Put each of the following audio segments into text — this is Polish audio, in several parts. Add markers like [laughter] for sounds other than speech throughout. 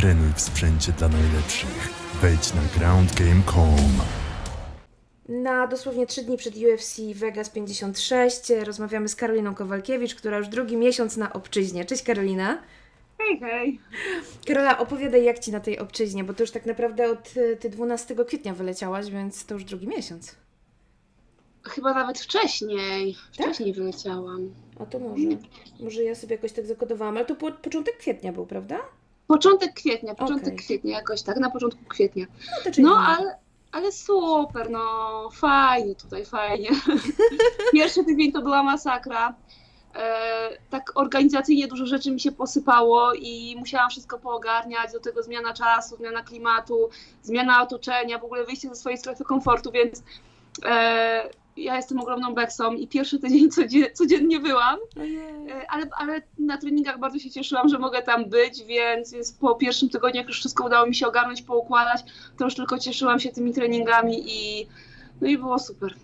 Trenuj w sprzęcie dla najlepszych. Wejdź na groundgame.com. Na dosłownie 3 dni przed UFC Vegas 56 rozmawiamy z Karoliną Kowalkiewicz, która już drugi miesiąc na obczyźnie. Cześć Karolina. Hej, hej. Karola, opowiadaj jak Ci na tej obczyźnie, bo to już tak naprawdę od y, ty 12 kwietnia wyleciałaś, więc to już drugi miesiąc. Chyba nawet wcześniej. Tak? Wcześniej wyleciałam. A to może. Może ja sobie jakoś tak zakodowałam, ale to po, początek kwietnia był, prawda? Początek kwietnia, początek Okej. kwietnia jakoś tak, na początku kwietnia. No, No, ale, ale super, no fajnie tutaj, fajnie. [laughs] Pierwszy tydzień to była masakra. E, tak organizacyjnie dużo rzeczy mi się posypało i musiałam wszystko poogarniać, do tego zmiana czasu, zmiana klimatu, zmiana otoczenia, w ogóle wyjście ze swojej strefy komfortu, więc e, ja jestem ogromną beksą i pierwszy tydzień codzie- codziennie byłam. E, Ale, ale na treningach bardzo się cieszyłam, że mogę tam być, więc, więc po pierwszym tygodniu, jak już wszystko udało mi się ogarnąć, poukładać, to już tylko cieszyłam się tymi treningami i, no i było super.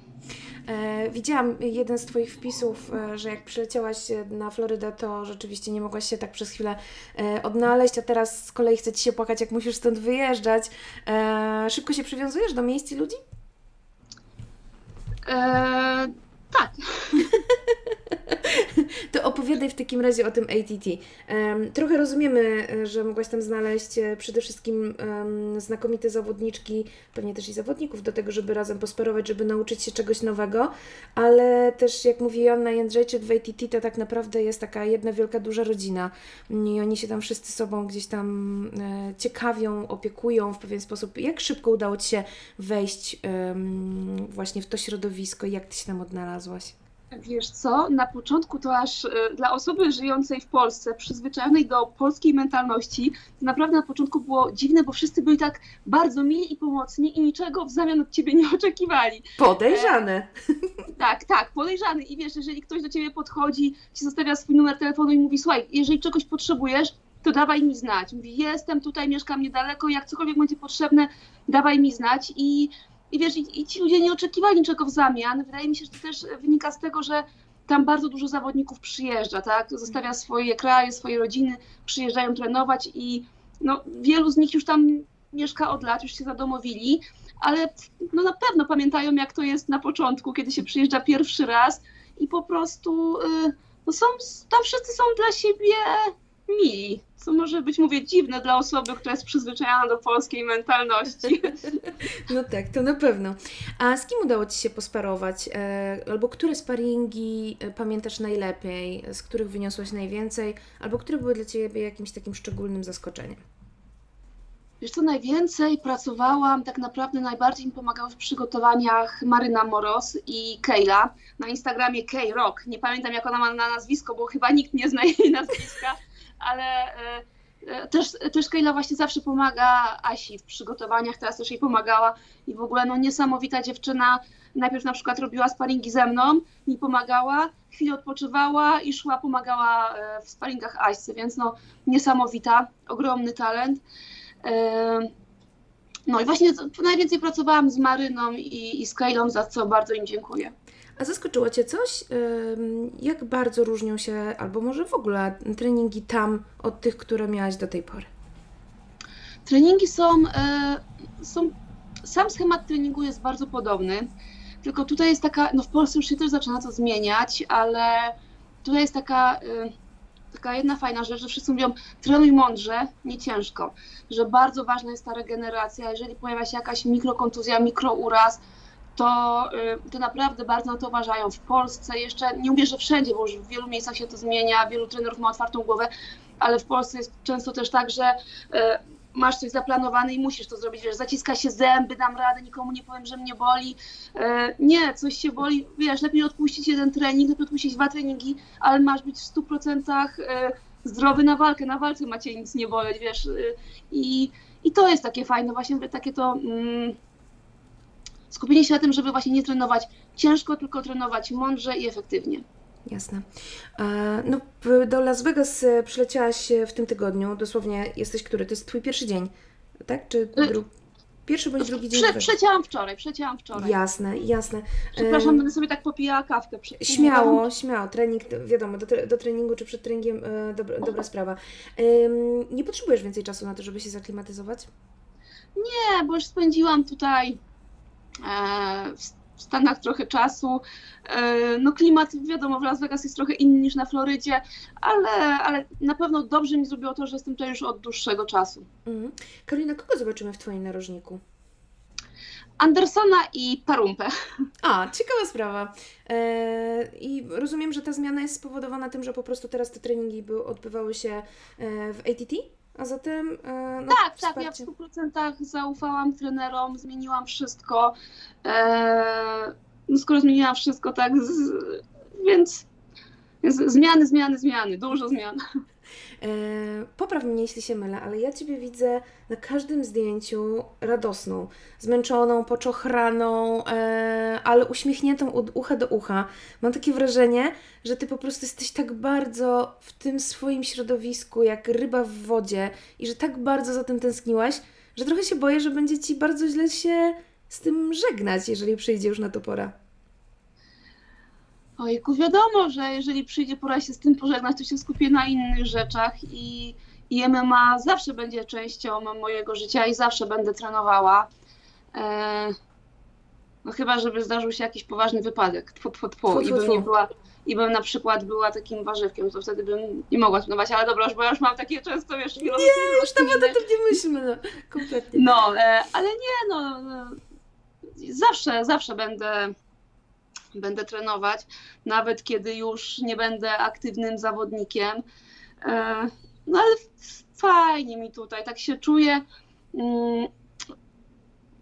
E, widziałam jeden z Twoich wpisów, e, że jak przyleciałaś na Florydę, to rzeczywiście nie mogłaś się tak przez chwilę odnaleźć, a teraz z kolei chce Ci się płakać, jak musisz stąd wyjeżdżać. Szybko się przywiązujesz do miejsc i ludzi? E, tak, [laughs] [laughs] To opowiadaj w takim razie o tym ATT. Em, trochę rozumiemy, e, że mogłaś tam znaleźć e, przede wszystkim em, znakomite zawodniczki, pewnie też i zawodników do tego, żeby razem posparować, żeby nauczyć się czegoś nowego, ale też jak mówi Joanna Jędrzejczyk w ATT, to tak naprawdę jest taka jedna wielka, duża rodzina i oni się tam wszyscy sobą gdzieś tam e, ciekawią, opiekują w pewien sposób. Jak szybko udało Ci się wejść em, właśnie w to środowisko jak Ty się tam odnalazłaś? Wiesz co, na początku to aż e, dla osoby żyjącej w Polsce, przyzwyczajonej do polskiej mentalności, to naprawdę na początku było dziwne, bo wszyscy byli tak bardzo mili i pomocni i niczego w zamian od ciebie [laughs] nie oczekiwali. Podejrzane. Tak, tak, podejrzany. I wiesz, jeżeli ktoś do ciebie podchodzi, ci zostawia swój numer telefonu i mówi, słuchaj, jeżeli czegoś potrzebujesz, to dawaj mi znać. Mówi, jestem tutaj, mieszkam niedaleko, jak cokolwiek będzie potrzebne, dawaj mi znać. I, i wiesz, i, i ci ludzie nie oczekiwali niczego w zamian. Wydaje mi się, że to też wynika z tego, że tam bardzo dużo zawodników przyjeżdża, tak? Zostawia swoje kraje, swoje rodziny, przyjeżdżają trenować i no, wielu z nich już tam mieszka od lat, już się zadomowili, ale no na pewno pamiętają, jak to jest na początku, kiedy się przyjeżdża pierwszy raz i po prostu y, no są, tam wszyscy są dla siebie mili. Co może być, mówię, dziwne dla osoby, która jest przyzwyczajona do polskiej mentalności. [laughs] No tak, to na pewno. A z kim udało Ci się posparować? E, albo które sparingi e, pamiętasz najlepiej, z których wyniosłaś najwięcej, albo które były dla Ciebie jakimś takim szczególnym zaskoczeniem? Wiesz co, najwięcej pracowałam, tak naprawdę najbardziej mi pomagały w przygotowaniach Maryna Moros i Kejla. Na Instagramie Kej Rock. Nie pamiętam jak ona ma na nazwisko, bo chyba nikt nie zna jej [laughs] nazwiska, ale e, e, też, też Kejla właśnie zawsze pomaga Asi w przygotowaniach, teraz też jej pomagała i w ogóle no niesamowita dziewczyna. Najpierw na przykład robiła sparingi ze mną, mi pomagała, chwilę odpoczywała i szła, pomagała e, w sparingach Aśce, więc no niesamowita, ogromny talent. No i właśnie najwięcej pracowałam z Maryną i, i z Kejlą, za co bardzo im dziękuję. A zaskoczyło Cię coś? Jak bardzo różnią się, albo może w ogóle treningi tam od tych, które miałaś do tej pory? Treningi są, e, są, sam schemat treningu jest bardzo podobny, tylko tutaj jest taka, no w Polsce już się też zaczyna to zmieniać, ale tutaj jest taka, e, taka jedna fajna rzecz, że wszyscy mówią trenuj mądrze, nie ciężko, że bardzo ważna jest ta regeneracja, jeżeli pojawia się jakaś mikrokontuzja, mikrouraz, to, y, to naprawdę bardzo na to uważają. W Polsce jeszcze, nie mówię, że wszędzie, bo już w wielu miejscach się to zmienia, wielu trenerów ma otwartą głowę, ale w Polsce jest często też tak, że y, masz coś zaplanowane i musisz to zrobić, wiesz, zaciska się zęby, dam radę, nikomu nie powiem, że mnie boli. Y, Nie, coś się boli, wiesz, lepiej odpuścić jeden trening, lepiej odpuścić dwa treningi, ale masz być w 100% y, zdrowy na walkę, na walce macie nic nie boleć, wiesz, i, i to jest takie fajne, właśnie takie to... Mm, skupienie się na tym, żeby właśnie nie trenować ciężko, tylko trenować mądrze i efektywnie. Jasne. E, No, do Las Vegas e, przyleciałaś e, w tym tygodniu, dosłownie jesteś który? To jest Twój pierwszy dzień, tak? Czy drugi? Pierwszy bądź drugi dzień. Prze, przecięłam wczoraj, przecięłam wczoraj. Jasne, jasne. Przepraszam, będę sobie tak popijała kawkę. Śmiało, śmiało. Trening, wiadomo, do, do treningu czy przed treningiem dobra, dobra sprawa. Nie potrzebujesz więcej czasu na to, żeby się zaklimatyzować? Nie, bo już spędziłam tutaj w w Stanach trochę czasu. E, no klimat, wiadomo, w Las Vegas jest trochę inny niż na Florydzie, ale, ale na pewno dobrze mi zrobiło to, że jestem tutaj już od dłuższego czasu. Mhm. Karolina, kogo zobaczymy w Twoim narożniku? Andersona i Parumpę. A, ciekawa sprawa. E, I rozumiem, że ta zmiana jest spowodowana tym, że po prostu teraz te treningi odbywały się e, w ATT, a zatem e, no, Tak, tak, ja w wsparcie. 100% zaufałam trenerom, zmieniłam wszystko. E, no skoro zmieniłam wszystko, tak, z, więc, więc zmiany, zmiany, zmiany, dużo zmian. E, popraw mnie, jeśli się mylę, ale ja Ciebie widzę na każdym zdjęciu radosną, zmęczoną, poczochraną, e, ale uśmiechniętą od ucha do ucha. Mam takie wrażenie, że Ty po prostu jesteś tak bardzo w tym swoim środowisku, jak ryba w wodzie i że tak bardzo za tym tęskniłaś, że trochę się boję, że będzie Ci bardzo źle się z tym żegnać, jeżeli przyjdzie już na to pora. Ojku, wiadomo, że jeżeli przyjdzie pora się z tym pożegnać, to się skupię na innych rzeczach i, i MMA zawsze będzie częścią mojego życia i zawsze będę trenowała. E, no chyba, żeby zdarzył się jakiś poważny wypadek, tfu, tfu, tfu, i bym nie była, i bym na przykład była takim warzywkiem, to wtedy bym nie mogła trenować, ale dobra, już, bo ja już mam takie często, wiesz, chwilowe Już nawet o tym nie myślmy, no, kompletnie. no, e, ale nie, no, no, zawsze, zawsze będę, będę trenować, nawet kiedy już nie będę aktywnym zawodnikiem. E, No ale fajnie mi tutaj, tak się czuję, mm,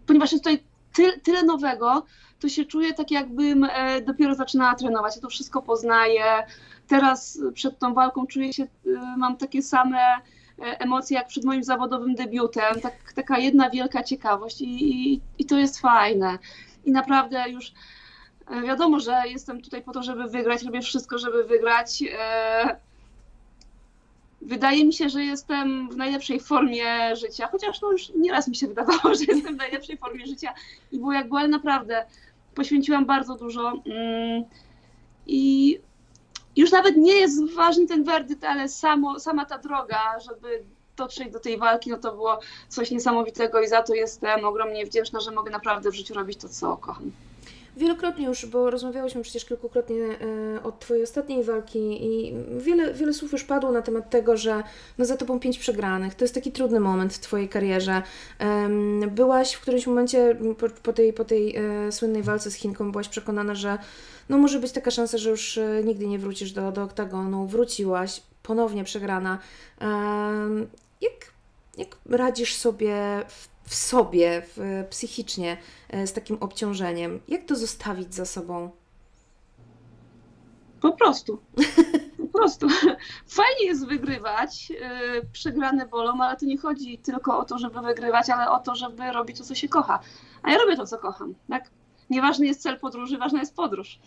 ponieważ jest tutaj ty, tyle nowego, to się czuję tak jakbym e, dopiero zaczynała trenować. Ja to wszystko poznaję. Teraz przed tą walką czuję się, e, mam takie same emocje jak przed moim zawodowym debiutem. Tak, taka jedna wielka ciekawość i, i, i to jest fajne. I naprawdę już wiadomo, że jestem tutaj po to, żeby wygrać. Robię wszystko, żeby wygrać. E, Wydaje mi się, że jestem w najlepszej formie życia, chociaż no już nieraz mi się wydawało, [laughs] że jestem w najlepszej formie życia i było jak było, ale naprawdę poświęciłam bardzo dużo mm, i już nawet nie jest ważny ten werdykt, ale samo, sama ta droga, żeby dotrzeć do tej walki, no to było coś niesamowitego i za to jestem ogromnie wdzięczna, że mogę naprawdę w życiu robić to, co kocham. Wielokrotnie już, bo rozmawiałyśmy przecież kilkukrotnie e, od Twojej ostatniej walki i wiele, wiele słów już padło na temat tego, że no za Tobą pięć przegranych. To jest taki trudny moment w Twojej karierze. Byłaś w którymś momencie po, po tej, po tej e, słynnej walce z Chinką, byłaś przekonana, że no może być taka szansa, że już e, nigdy nie wrócisz do, do oktagonu. Wróciłaś, ponownie przegrana. Jak, jak radzisz sobie w, w sobie, w, psychicznie e, z takim obciążeniem? Jak to zostawić za sobą? Po prostu. Po prostu. Fajnie jest wygrywać, yy, przegrane bolą, ale to nie chodzi tylko o to, żeby wygrywać, ale o to, żeby robić to, co się kocha. A ja robię to, co kocham, tak? Nieważny jest cel podróży, ważna jest podróż.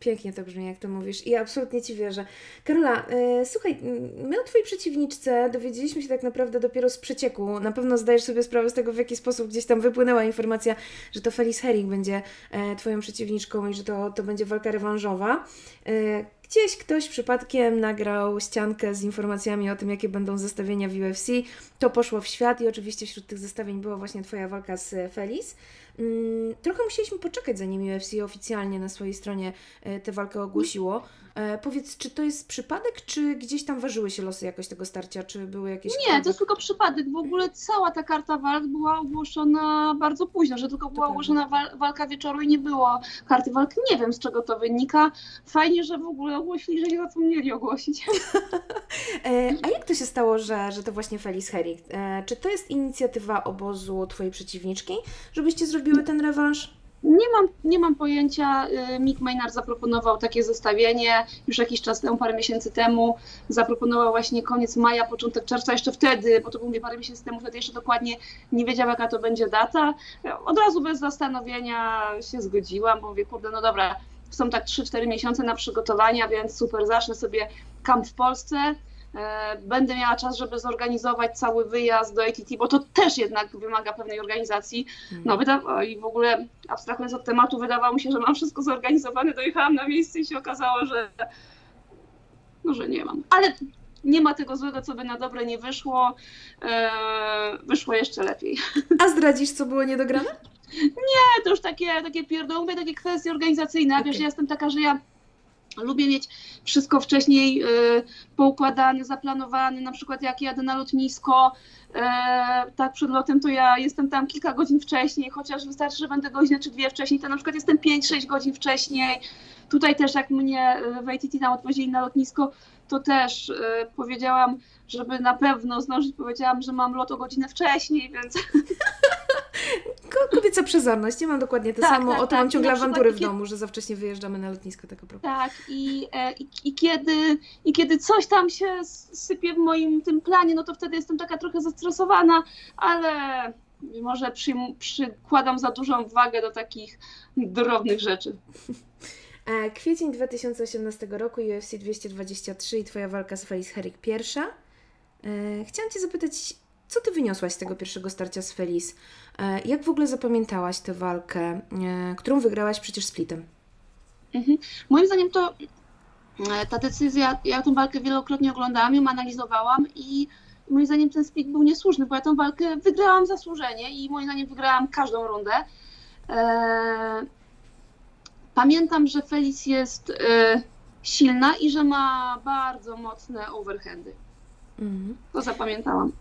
Pięknie to brzmi, jak to mówisz i absolutnie Ci wierzę. Karola, e, słuchaj, my o Twojej przeciwniczce dowiedzieliśmy się tak naprawdę dopiero z przecieku. Na pewno zdajesz sobie sprawę z tego, w jaki sposób gdzieś tam wypłynęła informacja, że to Felice Herring będzie e, Twoją przeciwniczką i że to, to będzie walka rewanżowa. E, Gdzieś ktoś przypadkiem nagrał ściankę z informacjami o tym, jakie będą zestawienia w UFC. To poszło w świat i oczywiście wśród tych zestawień była właśnie Twoja walka z Felice. Mm, Trochę musieliśmy poczekać, zanim UFC oficjalnie na swojej stronie e, tę walkę ogłosiło. E, powiedz, czy to jest przypadek, czy gdzieś tam ważyły się losy jakoś tego starcia, czy były jakieś... Nie, to jest tylko przypadek. W ogóle cała ta karta walk była ogłoszona bardzo późno, że tylko była ogłoszona wal- walka wieczoru i nie było karty walk. Nie wiem, z czego to wynika. Fajnie, że w ogóle ogłosili, że nie zapomnieli ogłosić. [laughs] [laughs] E, a jak to się stało, że, że to właśnie Felice Herring? E, czy to jest inicjatywa obozu Twojej przeciwniczki, żebyście zrobiły ten rewanż? Nie mam, nie mam pojęcia. Y, Mick Maynard zaproponował takie zestawienie już jakiś czas temu, parę miesięcy temu. Zaproponował właśnie koniec maja, początek czerwca, jeszcze wtedy, bo to mówię parę miesięcy temu, wtedy jeszcze dokładnie nie wiedziałam, jaka to będzie data. Od razu bez zastanowienia się zgodziłam, bo mówię, kurde, no dobra, są tak 3-4 miesiące na przygotowania, więc super, zacznę sobie kamp w Polsce. E, będę miała czas, żeby zorganizować cały wyjazd do ATT, bo to też jednak wymaga pewnej organizacji. No wydawa- i w ogóle abstrahując od tematu, wydawało mi się, że mam wszystko zorganizowane, dojechałam na miejsce i się okazało, że no, że nie mam. Ale nie ma tego złego, co by na dobre nie wyszło. E, wyszło jeszcze lepiej. A zdradzisz, co było niedograne? Nie, to już takie, takie mówię, takie kwestie organizacyjne. Okej. Wiesz, ja jestem taka, że ja lubię mieć wszystko wcześniej y, poukładane, zaplanowane, na przykład jak jadę na lotnisko, e, tak przed lotem, to ja jestem tam kilka godzin wcześniej, chociaż wystarczy, że będę godzinę czy dwie wcześniej, to na przykład jestem 5-6 godzin wcześniej. Tutaj też jak mnie y, w ATT tam odwozili na lotnisko, to też y, powiedziałam, żeby na pewno zdążyć, powiedziałam, że mam lot o godzinę wcześniej, więc [laughs] Ko- Kobieca przezorność, nie mam dokładnie to Tak, samo. tak, o to mam tak. ciągle Na przykład awantury w kiedy- domu, że za wcześnie wyjeżdżamy na lotnisko, tak propos. Tak, i, e, i, i, kiedy, i kiedy coś tam się sypie w moim tym planie, no to wtedy jestem taka trochę zestresowana, ale może przyjm- przykładam za dużą wagę do takich drobnych rzeczy. [laughs] E, Kwiecień 2018 roku, UFC 223 i Twoja walka z Felice Herrick pierwsza. E, Chciałam Cię zapytać, co Ty wyniosłaś z tego pierwszego starcia z Felice? Jak w ogóle zapamiętałaś tę walkę, e, którą wygrałaś przecież splitem? Mhm. Moim zdaniem to ta decyzja, ja tę walkę wielokrotnie oglądałam, ją analizowałam i moim zdaniem ten split był niesłuszny, bo ja tę walkę wygrałam zasłużenie i moim zdaniem wygrałam każdą rundę. Pamiętam, że Felic jest e, silna i że ma bardzo mocne overhandy. Mhm. To zapamiętałam.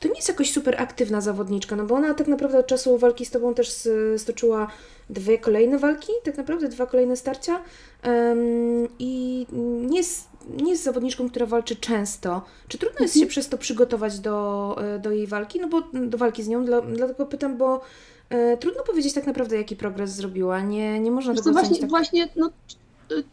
To nie jest jakoś super aktywna zawodniczka, no bo ona tak naprawdę od czasu walki z Tobą też s- stoczyła dwie kolejne walki, tak naprawdę dwa kolejne starcia Em, i nie jest, nie jest zawodniczką, która walczy często. Czy trudno jest się przez to przygotować do, e, do jej walki? No bo do walki z nią, dla, dlatego pytam, bo e, trudno powiedzieć tak naprawdę, jaki progres zrobiła. Nie, nie można Wiesz tego właśnie, tak. właśnie no,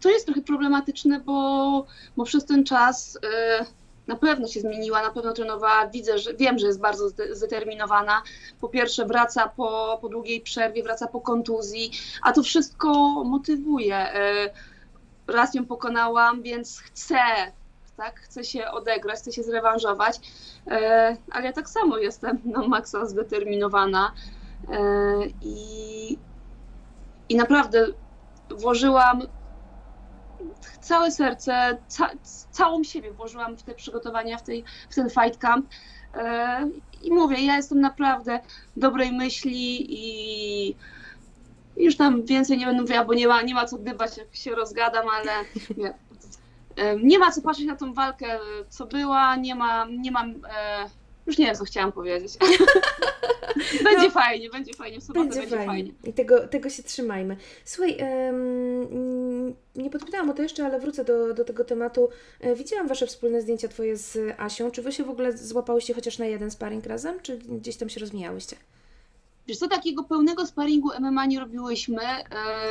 to jest trochę problematyczne, bo, bo przez ten czas e, na pewno się zmieniła, na pewno trenowała. Widzę, że wiem, że jest bardzo zde- zdeterminowana. Po pierwsze, wraca po, po długiej przerwie, wraca po kontuzji, a to wszystko motywuje. E, raz ją pokonałam, więc chcę. Tak, chcę się odegrać, chcę się zrewanżować, e, ale ja tak samo jestem na maksa zdeterminowana e, i, i naprawdę włożyłam całe serce, ca, całą siebie włożyłam w te przygotowania, w, tej, w ten fight camp. E, I mówię, ja jestem naprawdę dobrej myśli i już tam więcej nie będę mówiła, bo nie ma, nie ma co gdybać, jak się rozgadam, ale nie, E, nie ma co patrzeć na tą walkę, co była, nie ma, nie mam, e, już nie wiem, co chciałam powiedzieć. [laughs] będzie No. fajnie, będzie fajnie, w sobotę Będzie, będzie, fajnie. fajnie. I tego, tego się trzymajmy. Słuchaj, mm, nie podpytałam o to jeszcze, ale wrócę do, do tego tematu. E, Widziałam Wasze wspólne zdjęcia Twoje z Asią. Czy Wy się w ogóle złapałyście chociaż na jeden sparring razem, czy gdzieś tam się rozmijałyście? Wiesz co, takiego pełnego sparingu MMA nie robiłyśmy. E,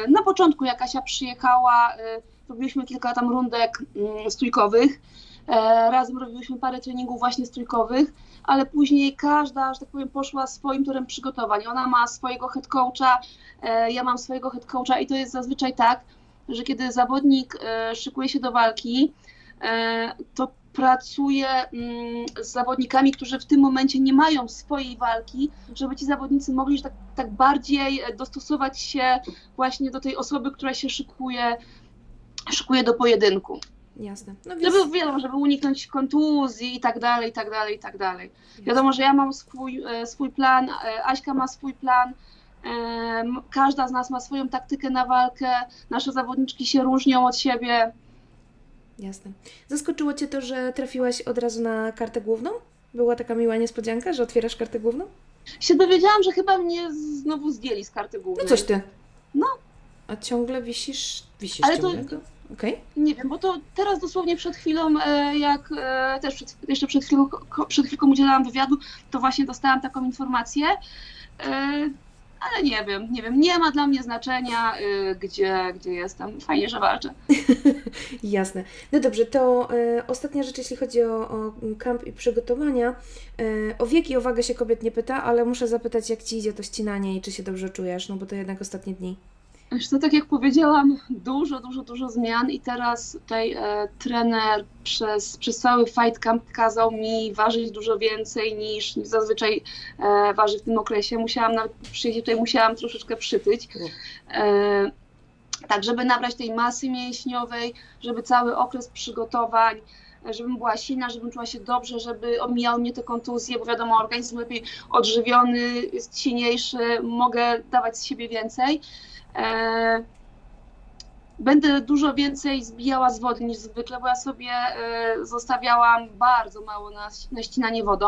Na początku jak przyjechała, e, robiliśmy kilka tam rundek mm, stójkowych. E, Razem robiłyśmy parę treningów właśnie stójkowych, ale później każda, że tak powiem, poszła swoim torem przygotowań. Ona ma swojego head coacha, ja mam swojego head coacha i to jest zazwyczaj tak, że kiedy zawodnik szykuje się do walki, to pracuje mm, z zawodnikami, którzy w tym momencie nie mają swojej walki, żeby ci zawodnicy mogli tak, tak bardziej e, dostosować się właśnie do tej osoby, która się szykuje, szykuje do pojedynku. Jasne. No więc, Żeby, wiadomo, żeby uniknąć kontuzji i tak dalej, i tak dalej, i tak dalej. Wiadomo, że ja mam swój, e, swój plan, e, Aśka ma swój plan, każda z nas ma swoją taktykę na walkę, nasze zawodniczki się różnią od siebie. Jasne. Zaskoczyło Cię to, że trafiłaś od razu na kartę główną? Była taka miła niespodzianka, że otwierasz kartę główną? Się dowiedziałam, że chyba mnie znowu zdjęli z karty No głównej. coś Ty. No. A ciągle wisisz? Wisisz Ale to- ciągle? Okej. Nie wiem, bo to teraz dosłownie przed chwilą, e, jak e, też przed, jeszcze przed chwilą, przed chwilką udzielałam wywiadu, to właśnie dostałam taką informację. Ale nie wiem, nie wiem, nie ma dla mnie znaczenia, e, gdzie, gdzie jestem. Fajnie, że walczę. [laughs] Jasne. No dobrze, to e, ostatnia rzecz, jeśli chodzi o, o kamp i przygotowania. E, o wiek i o wagę się kobiet nie pyta, ale muszę zapytać, jak Ci idzie to ścinanie i czy się dobrze czujesz, no bo to jednak ostatnie dni. Wiesz co, tak jak powiedziałam, dużo, dużo, dużo zmian i teraz tutaj e, trener przez, przez cały fight camp kazał mi ważyć dużo więcej niż, niż zazwyczaj e, waży w tym okresie. Musiałam nawet przyjść tutaj, musiałam troszeczkę przytyć. E, tak, żeby nabrać tej masy mięśniowej, żeby cały okres przygotowań, e, żebym była silna, żebym czuła się dobrze, żeby omijały mnie te kontuzje, bo wiadomo, organizm lepiej odżywiony, jest silniejszy, mogę dawać z siebie więcej. E, Będę dużo więcej zbijała z wody niż zwykle, bo ja sobie e, zostawiałam bardzo mało na, na ścinanie wodą.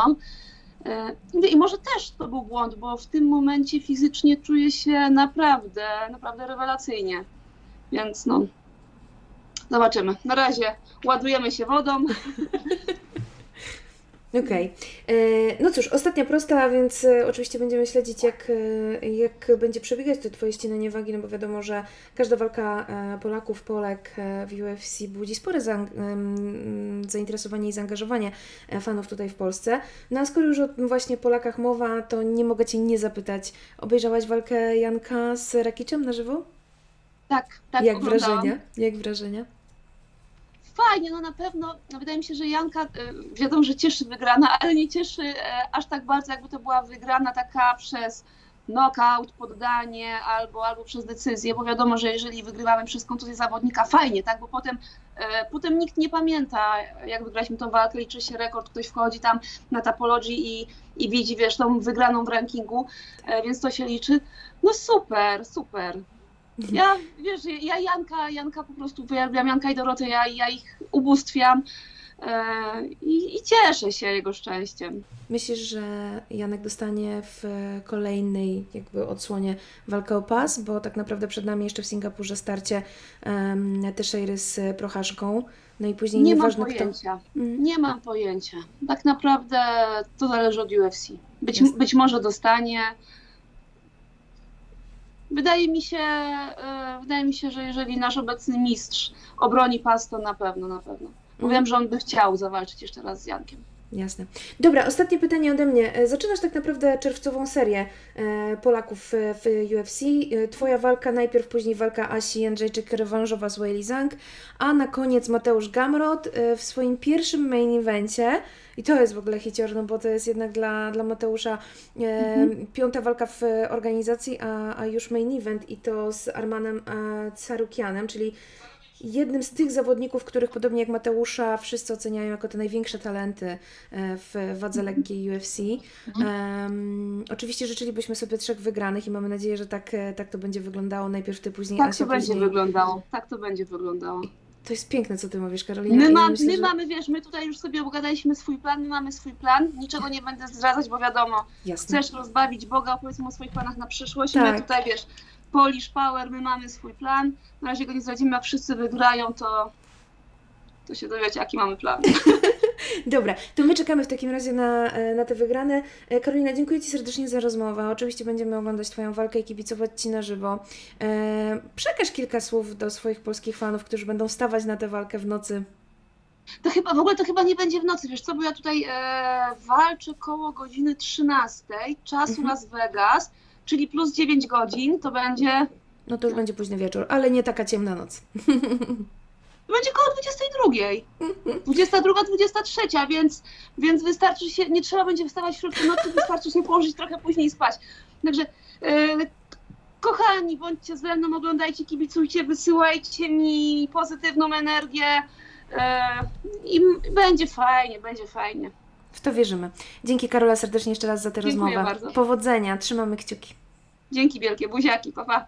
E, I może też to był błąd, bo w tym momencie fizycznie czuję się naprawdę, naprawdę rewelacyjnie. Więc no, zobaczymy. Na razie ładujemy się wodą. [laughs] Okej. E, No cóż, ostatnia prosta, więc e, oczywiście będziemy śledzić, jak, e, jak będzie przebiegać to Twoje ścinanie wagi, no bo wiadomo, że każda walka Polaków, Polek w UFC budzi spore zainteresowanie i zaangażowanie fanów tutaj w Polsce. No a skoro już o właśnie Polakach mowa, to nie mogę Cię nie zapytać. Obejrzałaś walkę Janka z Rakiczem na żywo? Tak, tak. jak oglądałam. wrażenia? Jak wrażenia? Fajnie, no na pewno. No wydaje mi się, że Janka, y, wiadomo, że cieszy wygrana, [laughs] ale nie cieszy e, aż tak bardzo, jakby to była wygrana taka przez knockout, poddanie albo, albo przez decyzję, bo wiadomo, że jeżeli wygrywamy przez kontuzję zawodnika, fajnie, tak, bo potem, e, potem nikt nie pamięta, jak wygraliśmy tą walkę, liczy się rekord, ktoś wchodzi tam na Tapology i, i widzi, wiesz, tą wygraną w rankingu, więc to się liczy. No super, super. Ja, wiesz, ja Janka, Janka po prostu uwielbiam, Janka i Dorotę, ja, ja ich ubóstwiam e, i, i cieszę się jego szczęściem. Myślisz, że Janek dostanie w kolejnej jakby odsłonie walkę o pas, bo tak naprawdę przed nami jeszcze w Singapurze starcie um, Teixeiry z Prochaszką, no i później Nie mam nieważne kto... pojęcia, Mm. nie mam pojęcia. Tak naprawdę to zależy od UFC. Być, być może dostanie. Wydaje mi się, e, wydaje mi się, że jeżeli nasz obecny mistrz obroni pas, to na pewno, na pewno. Bo Mhm. wiem, że on by chciał zawalczyć jeszcze raz z Jankiem. Jasne. Dobra, ostatnie pytanie ode mnie. E, Zaczynasz tak naprawdę czerwcową serię e, Polaków w, w UFC. E, Twoja walka najpierw, później walka Asi Jędrzejczyk rewanżowa z Weili Zhang, a na koniec Mateusz Gamrot e, w swoim pierwszym main evencie. I to jest w ogóle hicior, no bo to jest jednak dla, dla Mateusza e, piąta walka w organizacji, a, a już main event i to z Armanem e, Carukianem, czyli jednym z tych zawodników, których podobnie jak Mateusza wszyscy oceniają jako te największe talenty e, w wadze lekkiej UFC. Em, oczywiście życzylibyśmy sobie trzech wygranych i mamy nadzieję, że tak, e, tak to będzie wyglądało. Najpierw ty, później Tak Asia, to będzie później... wyglądało. Tak to będzie wyglądało. To jest piękne, co ty mówisz, Karolina. My, myślę, my że- mamy, wiesz, my tutaj już sobie obgadaliśmy swój plan, my mamy swój plan, niczego nie będę zdradzać, bo wiadomo, Jasne. chcesz rozbawić Boga, opowiedzmy o swoich planach na przyszłość, Tak. my tutaj, wiesz, Polish Power, my mamy swój plan, na razie go nie zdradzimy, jak wszyscy wygrają, to, to się dowiecie, jaki mamy plan. [laughs] Dobra, to my czekamy w takim razie na, e, na te wygrane. E, Karolina, dziękuję Ci serdecznie za rozmowę. Oczywiście będziemy oglądać Twoją walkę i kibicować Ci na żywo. E, przekaż kilka słów do swoich polskich fanów, którzy będą wstawać na tę walkę w nocy. To chyba, w ogóle to chyba nie będzie w nocy, wiesz co, bo ja tutaj e, walczę koło godziny 13, czasu Mhm. Las Vegas, czyli plus 9 godzin, to będzie, No to już będzie późny wieczór, ale nie taka ciemna noc. to będzie koło 22. 22, 23, więc, więc wystarczy się, nie trzeba będzie wstawać w środku nocy, wystarczy się położyć trochę później i spać. Także e, kochani, bądźcie ze mną, oglądajcie, kibicujcie, wysyłajcie mi pozytywną energię e, i będzie fajnie, będzie fajnie. W to wierzymy. Dzięki Karola serdecznie jeszcze raz za tę Dziękuję rozmowę. bardzo. Powodzenia, trzymamy kciuki. Dzięki wielkie, buziaki, pa pa.